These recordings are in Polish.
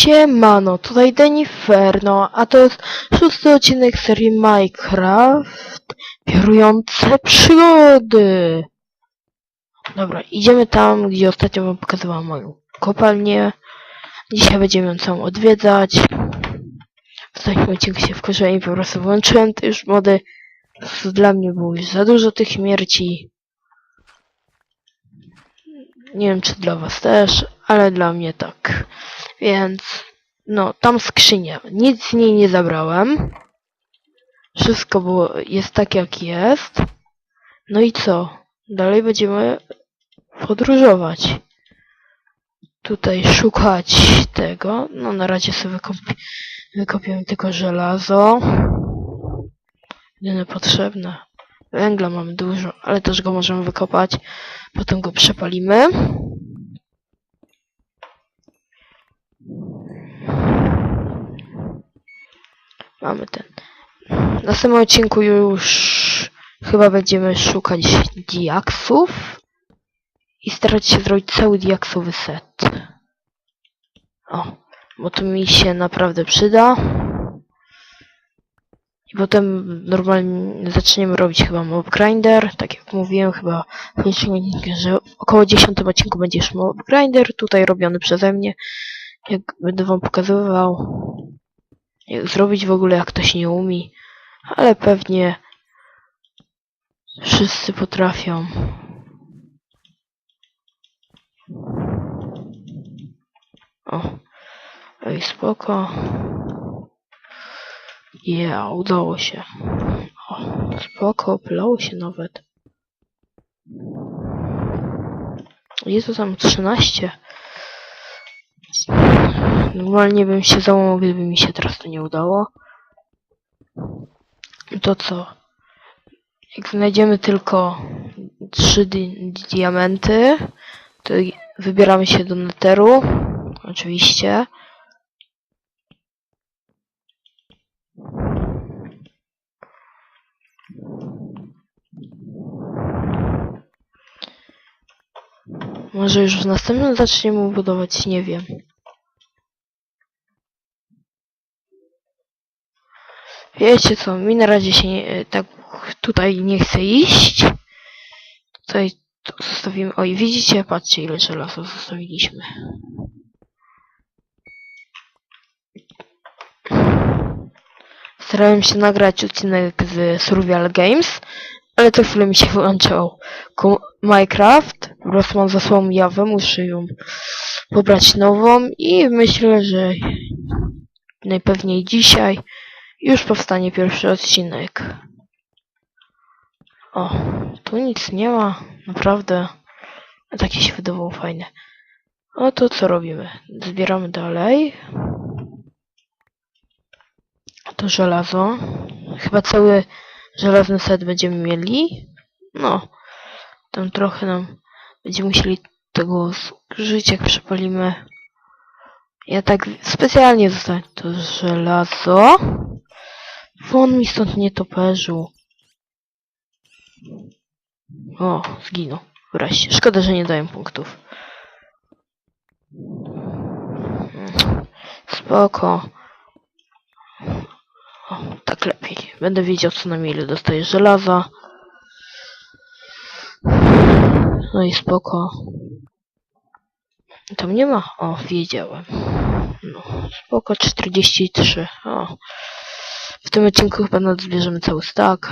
Siemano, tutaj Deniferno, a to jest szósty odcinek serii Minecraft Piórujące przygody. Dobra, idziemy tam, gdzie ostatnio wam pokazywałam moją kopalnię. Dzisiaj będziemy ją całą odwiedzać. W ostatnim odcinku się wkurzyłem i po prostu włączyłem te już mody. Dla mnie było już za dużo tych śmierci. Nie wiem, czy dla was też, ale dla mnie tak. Więc, no, tam skrzynia. Nic z niej nie zabrałem. Wszystko było, jest tak jak jest. No i co? Dalej będziemy podróżować. Tutaj szukać tego. No, na razie sobie wykopi wykopiemy tylko żelazo. Jedyne potrzebne. Węgla mamy dużo, ale też go możemy wykopać. Potem go przepalimy. Mamy ten. W następnym odcinku już chyba będziemy szukać diaksów i starać się zrobić cały diaksowy set. O, bo to mi się naprawdę przyda. I potem normalnie zaczniemy robić chyba mob grinder, tak jak mówiłem chyba w pierwszym odcinku, że około 10 odcinku będzie już mob grinder, tutaj robiony przeze mnie, jak będę wam pokazywał zrobić w ogóle, jak ktoś nie umie, ale pewnie wszyscy potrafią. O, ej, spoko. Yeah, udało się. O, spoko, opylało się nawet. Jest tam 13. Normalnie bym się załamał, gdyby mi się teraz to nie udało. To co? Jak znajdziemy tylko trzy di diamenty, to wybieramy się do neteru. Oczywiście. Może już w następnym zaczniemy budować, nie wiem. Wiecie co, mi na razie się nie, tak tutaj nie chce iść. Tutaj to zostawimy. Oj, widzicie? Patrzcie ile żelaza zostawiliśmy. Starałem się nagrać odcinek z Survival Games, ale co chwilę mi się wyłączał Minecraft. Po prostu mam za słabą jawę, muszę ją pobrać nową i myślę, że najpewniej dzisiaj już powstanie pierwszy odcinek. O, tu nic nie ma, naprawdę. Takie się wydawało fajne. O to co robimy? Zbieramy dalej. To żelazo. Chyba cały żelazny set będziemy mieli. No, tam trochę nam będziemy musieli tego zużyć, jak przepalimy. Ja tak specjalnie zostawię to żelazo. Won mi stąd nie toperzu. O, zginął. Wreszcie. Szkoda, że nie dają punktów. Spoko. O, tak lepiej. Będę wiedział co na ile dostaję żelaza. No i spoko. Tam nie ma? O, wiedziałem. No, spoko 43. O. W tym odcinku chyba nadzbierzemy cały stack.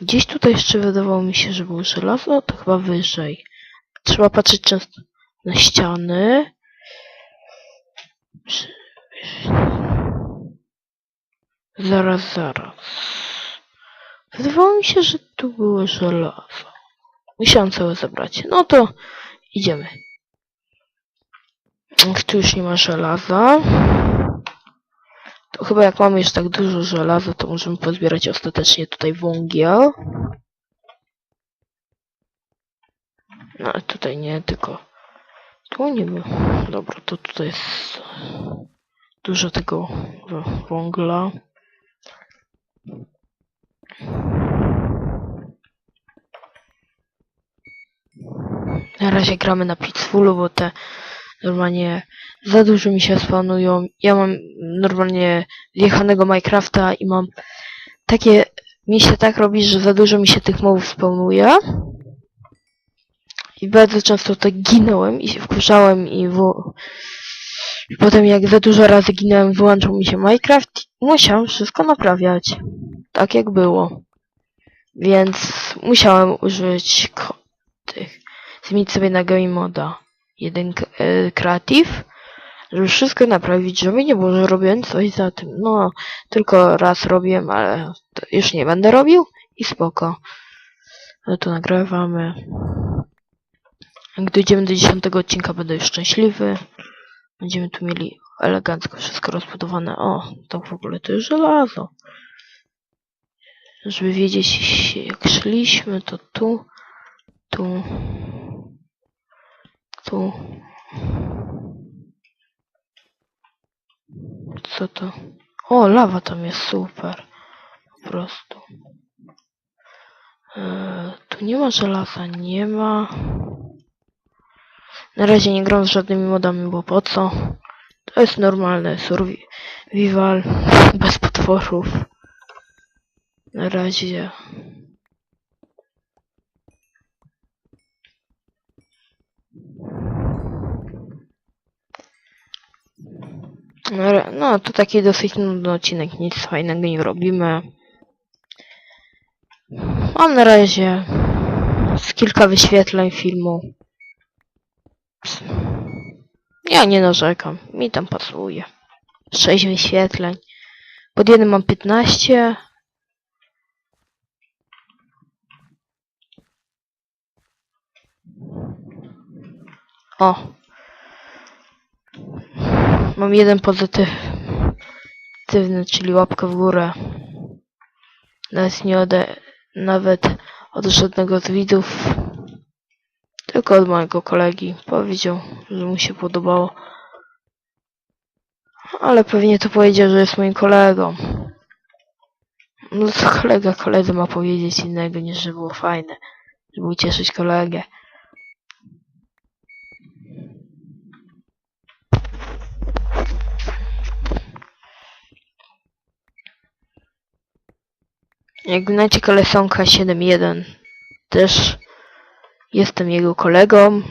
Gdzieś tutaj jeszcze wydawało mi się, że było żelazo, to chyba wyżej. Trzeba patrzeć często na ściany. Zaraz, zaraz. Wydawało mi się, że tu było żelazo. Musiałem całe zebrać. No to idziemy. Tu już nie ma żelaza. Chyba jak mamy już tak dużo żelaza, to możemy pozbierać ostatecznie tutaj wągiel. No ale tutaj nie, tylko tu nie było. Dobra, to tutaj jest dużo tego w- węgla. Na razie gramy na Peacefulu, bo te normalnie za dużo mi się spanują. Ja mam normalnie wjechanego Minecrafta i mam takie, mi się tak robi, że za dużo mi się tych mobów spawnuje. I bardzo często tak ginąłem i się wkurzałem i wo... I potem jak za dużo razy ginąłem, wyłączał mi się Minecraft i musiałem wszystko naprawiać. Tak jak było. Więc musiałem użyć tych, zmienić sobie na game moda jeden e, creative, żeby wszystko naprawić, żeby nie było, że robiłem coś za tym. No, tylko raz robiłem, ale już nie będę robił i spoko. No to nagrywamy. Jak dojdziemy do 10 odcinka, będę już szczęśliwy. Będziemy tu mieli elegancko wszystko rozbudowane. O, to w ogóle to jest żelazo. Żeby wiedzieć, jak szliśmy, to tu, tu, tu. Co to? O, lawa tam jest super. Po prostu. Eee, tu nie ma żelaza, nie ma. Na razie nie gram z żadnymi modami, bo po co? To jest normalne survival bez potworów. Na razie. No, No, to taki dosyć nudny odcinek, nic fajnego nie robimy. Mam na razie z kilka wyświetleń filmu. Ja nie narzekam, mi tam pasuje. 6 wyświetleń. Pod jednym mam 15. O. Mam jeden pozytywny, czyli łapkę w górę. Nawet nie ode, nawet od żadnego z widzów. Tylko od mojego kolegi. Powiedział, że mu się podobało. Ale pewnie to powiedział, że jest moim kolegą. No to kolega koledze ma powiedzieć innego niż że było fajne. Żeby ucieszyć kolegę. Jak znacie kolesonka 7.1 też jestem jego kolegą.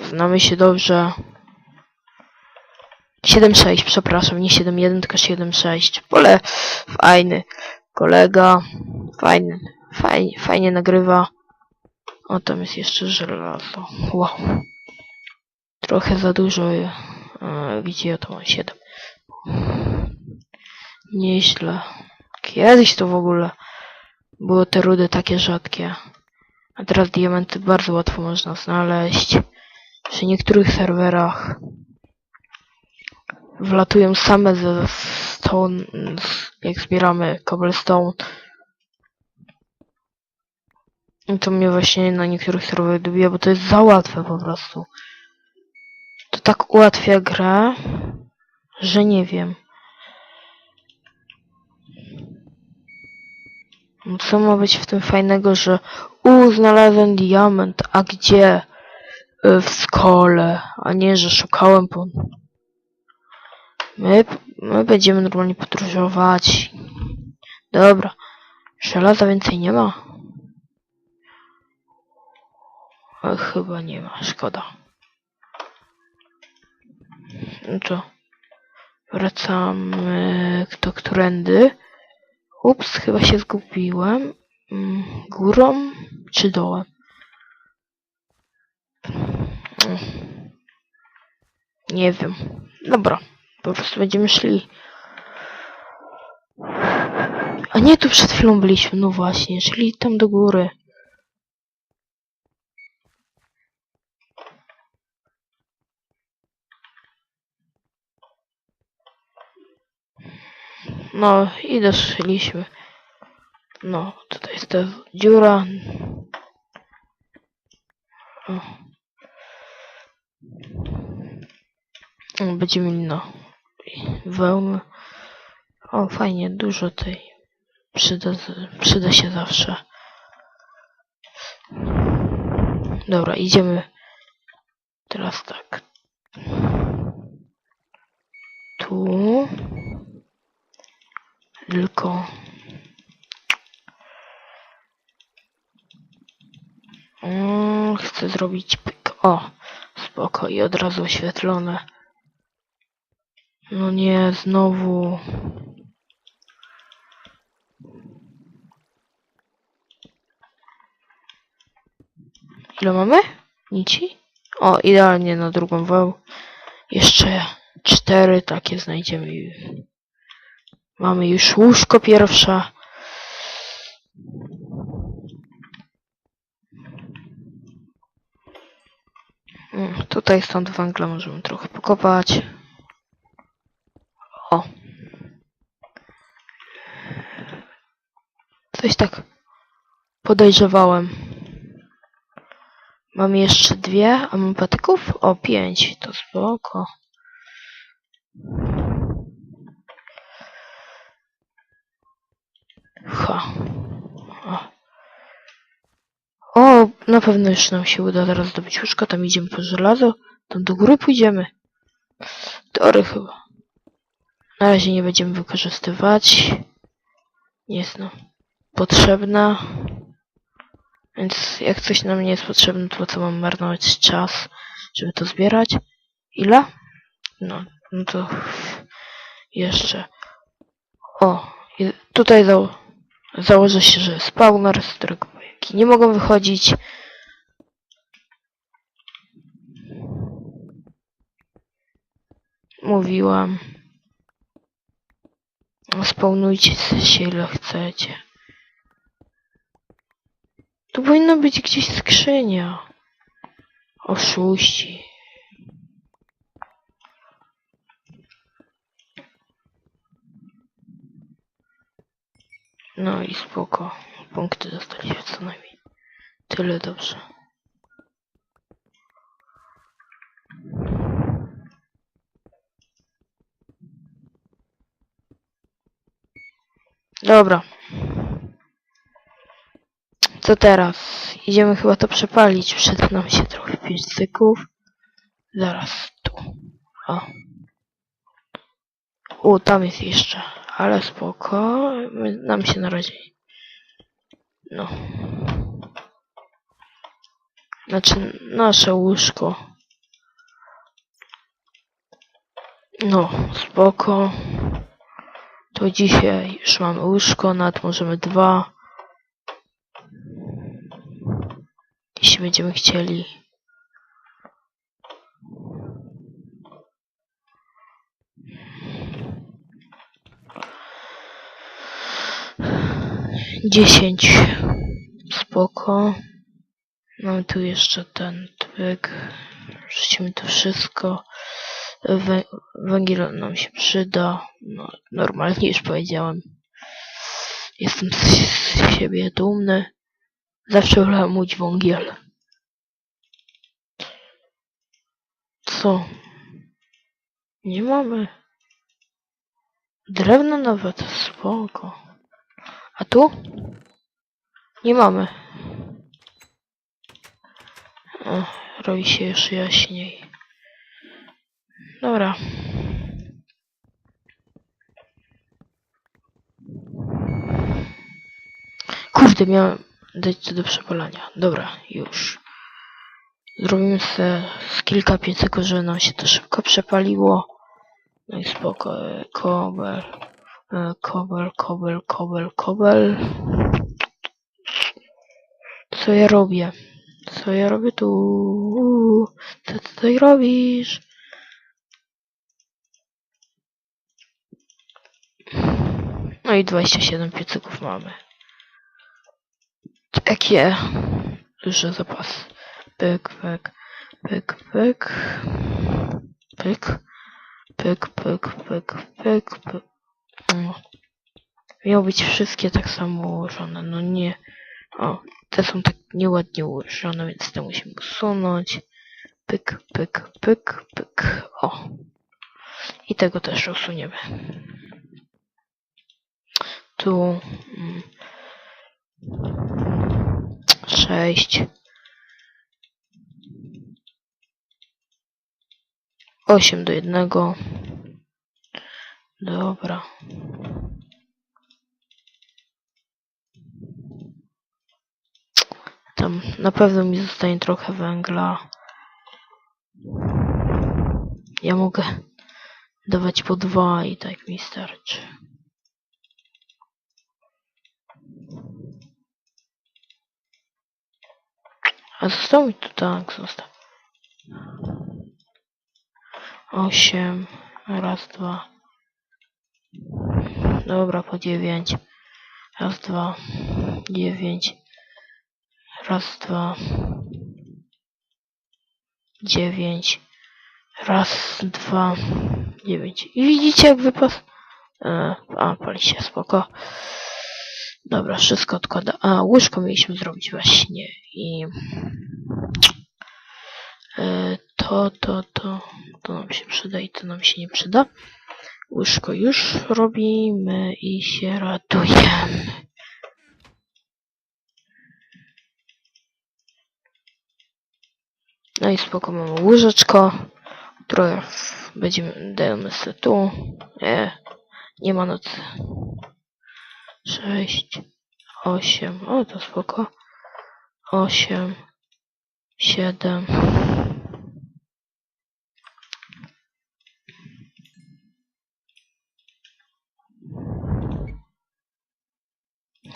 Znamy się dobrze. 7.6, przepraszam, nie 7.1, tylko 7.6. Pole fajny kolega. Fajny, fajnie, fajnie nagrywa. O, tam jest jeszcze żelazo. Wow. Trochę za dużo. E, widzicie, ja to mam 7. Nieźle. Kiedyś to w ogóle były te rudy takie rzadkie. A teraz diamenty bardzo łatwo można znaleźć. Przy niektórych serwerach wlatują same ze stone, jak zbieramy cobblestone. I to mnie właśnie na niektórych serwerach dobija, bo to jest za łatwe po prostu. To tak ułatwia grę, że nie wiem. Co ma być w tym fajnego, że u, znalazłem diament, a gdzie? Y, W skole, a nie, że szukałem po... My, my będziemy normalnie podróżować. Dobra. Żelaza więcej nie ma? E, chyba nie ma, szkoda. No to wracamy do którędy. Ups, chyba się zgubiłem. Mm, Górą czy dołem? Mm. Nie wiem. Dobra, po prostu będziemy szli. A nie, tu przed chwilą byliśmy, no właśnie, szli tam do góry. No i doszliśmy. No, tutaj jest ta dziura. O. O, Będziemy mieli no wełny. O, fajnie, dużo tej. Przyda, przyda się zawsze. Dobra, idziemy. Teraz tak. Tu. Tylko. Mm, chcę zrobić pyk. O, spoko i od razu oświetlone. No nie, znowu. Ile mamy? Nici? O, idealnie na drugą wał. Jeszcze cztery takie znajdziemy. Mamy już łóżko pierwsze. Mm, Tutaj stąd węgla możemy trochę pokopać. O. Coś tak podejrzewałem. Mam jeszcze dwie, a mam patyków? O, pięć. To spoko. Ha. O. o, na pewno już nam się uda teraz zdobyć łóżko. Tam idziemy po żelazo. Tam do góry pójdziemy. Tory chyba. Na razie nie będziemy wykorzystywać. Nie jest nam potrzebna. Więc jak coś nam nie jest potrzebne, to co mam marnować czas, żeby to zbierać? Ile? No, no to jeszcze. O, tutaj za założę się, że spawner, z którego pająki nie mogą wychodzić. Mówiłam. Spawnujcie się ile chcecie. Tu powinna być gdzieś skrzynia. Oszuści. No i spoko. Punkty dostaliśmy co najmniej. Tyle dobrze. Dobra. Co teraz? Idziemy chyba to przepalić. Przyda nam się trochę piecyków. Zaraz tu. O. U, tam jest jeszcze. Ale spoko. Nam się na razie. No. Znaczy, nasze łóżko. No, spoko. To dzisiaj już mamy łóżko, nad możemy dwa. Jeśli będziemy chcieli. Dziesięć. Spoko. Mamy tu jeszcze ten typek. Wrzucimy to wszystko. Wę węgiel nam się przyda. No, normalnie już powiedziałem. Jestem z siebie dumny. Zawsze wolałem mówić wągiel. Co? Nie mamy. Drewno nawet, spoko. A tu? Nie mamy. O, robi się już jaśniej. Dobra. Kurde, miałem dać to do przepalania. Dobra, już. Zrobimy sobie z kilka piecyków, żeby nam się to szybko przepaliło. No i spoko. e, Kobel. E, Kobel, kobel, kobel, kobel. Co ja robię? Co ja robię tu? Co ty tutaj robisz? No i 27 piecyków mamy. Takie duże zapasy. Pyk, pyk, pyk, pyk. Pyk. Pyk, pyk, pyk, pyk, pyk. Mm. No. Miało być wszystkie tak samo ułożone, no nie. O, te są tak nieładnie ułożone, więc te musimy usunąć. Pyk, pyk, pyk, pyk. O. I tego też usuniemy. Tu. Mm, 6. do jednego. Dobra. Tam na pewno mi zostanie trochę węgla. Ja mogę dawać po dwa i tak mi starczy. A został mi tu tak, został. Osiem. Raz, dwa. Dobra, po dziewięć. Raz, dwa. Dziewięć. Raz, dwa. Dziewięć. Raz, dwa. Dziewięć. I widzicie jak wypas... E, a, pali się, spoko. Dobra, wszystko odkłada. A, łóżko mieliśmy zrobić właśnie. I... E, to, to, to, to nam się przyda i to nam się nie przyda. Łóżko już robimy i się ratujemy. No i spoko, mamy łyżeczko, które będziemy, dajemy sobie tu. Nie, nie ma nocy. Sześć, osiem, o to spoko. Osiem, siedem.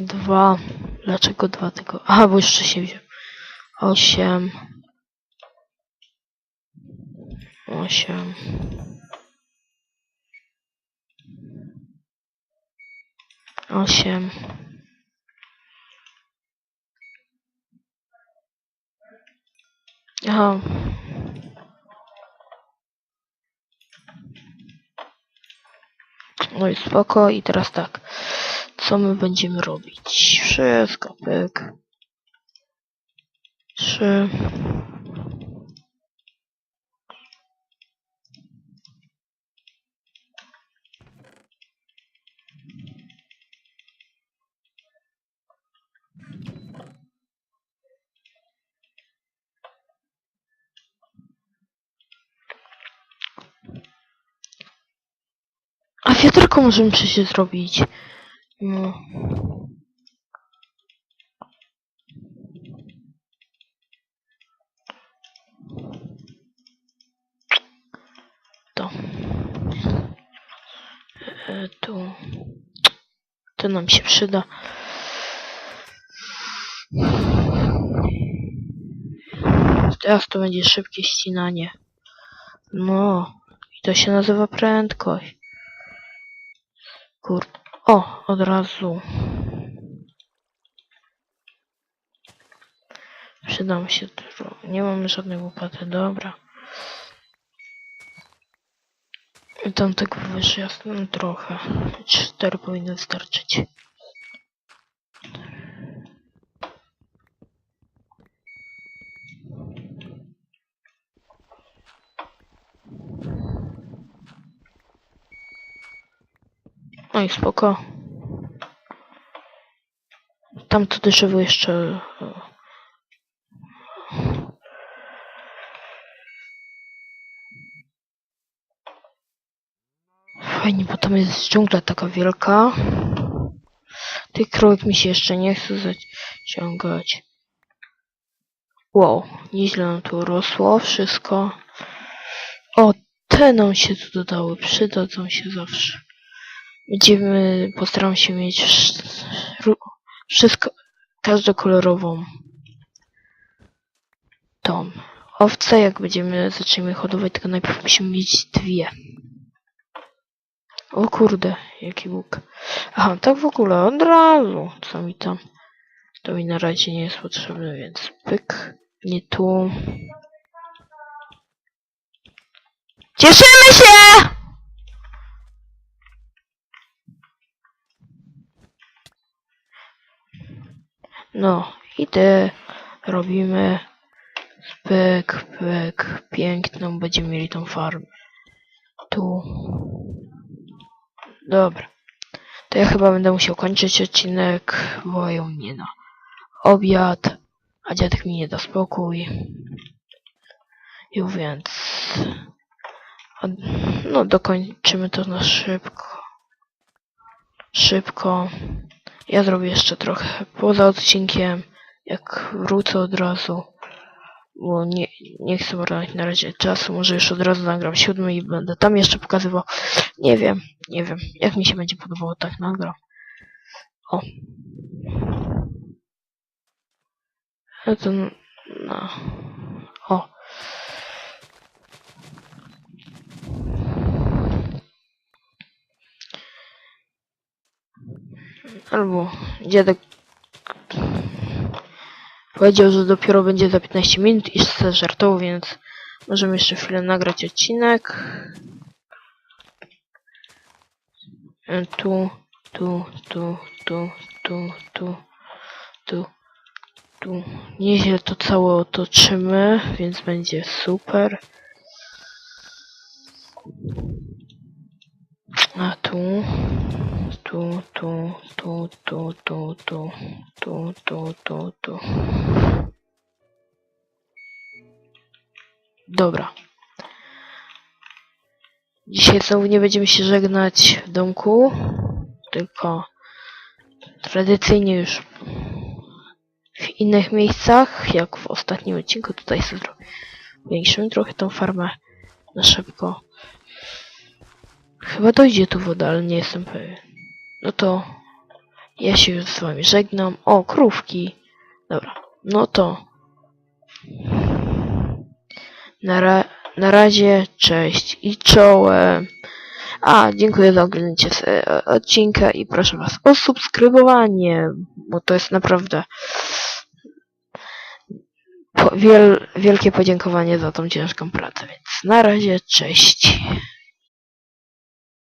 Dwa. Dlaczego dwa tylko? Aha, bo jeszcze się wziął. Osiem. Osiem. Osiem. Aha. No i spoko. I teraz tak. Co my będziemy robić? Wszystko, pyk. Trzy. A wiaderko możemy przecież zrobić. No. To. E, tu. To nam się przyda. Teraz to będzie szybkie ścinanie. No. I to się nazywa prędkość. Kur... O, od razu. Przydam się dużo. Nie mam żadnej łopaty, dobra. I tam tego wyżjasnę trochę. Cztery powinny wystarczyć. No i spoko. Tamto drzewo jeszcze... e, Fajnie, bo tam jest dżungla taka wielka. Tych krowek mi się jeszcze nie chce zaciągać. Wow, nieźle nam tu rosło wszystko. O, te nam się tu dodały, przydadzą się zawsze. Będziemy, postaram się mieć wszystko, każdokolorową tą owcę, jak będziemy, zaczniemy hodować, tylko najpierw musimy mieć dwie. O kurde, jaki łuk. Aha, tak w ogóle, od razu, co mi tam, to mi na razie nie jest potrzebne, więc pyk, nie tu. Cieszymy się! No, i te robimy pyk, pyk, piękną, będziemy mieli tą farmę. Tu. Dobra. To ja chyba będę musiał kończyć odcinek, wołają mnie na obiad, a dziadek mi nie da spokój. I więc no, dokończymy to na szybko. Szybko. Ja zrobię jeszcze trochę poza odcinkiem, jak wrócę od razu. Bo nie, nie chcę marnować na razie czasu. Może już od razu nagram siódmy i będę tam jeszcze pokazywał. Nie wiem, nie wiem. Jak mi się będzie podobało, tak nagram. O. No to, no. O. Albo dziadek powiedział, że dopiero będzie za 15 minut i żartował, więc możemy jeszcze chwilę nagrać odcinek. E, Tu, tu, tu, tu, tu, tu, tu, tu. Nieźle to całe otoczymy, więc będzie super. A tu, tu, tu, tu, tu, tu, tu, tu, tu, tu, tu. Dobra. Dzisiaj znowu nie będziemy się żegnać w domku, tylko tradycyjnie już w innych miejscach, jak w ostatnim odcinku. Tutaj sobie zwiększymy trochę tą farmę na szybko. Chyba dojdzie tu woda, ale nie jestem pewien. No to ja się już z wami żegnam. O, krówki. Dobra, no to na, ra na razie, cześć i czołem. A, dziękuję za oglądanie se- odcinka i proszę was o subskrybowanie, bo to jest naprawdę wiel wielkie podziękowanie za tą ciężką pracę, więc na razie, cześć.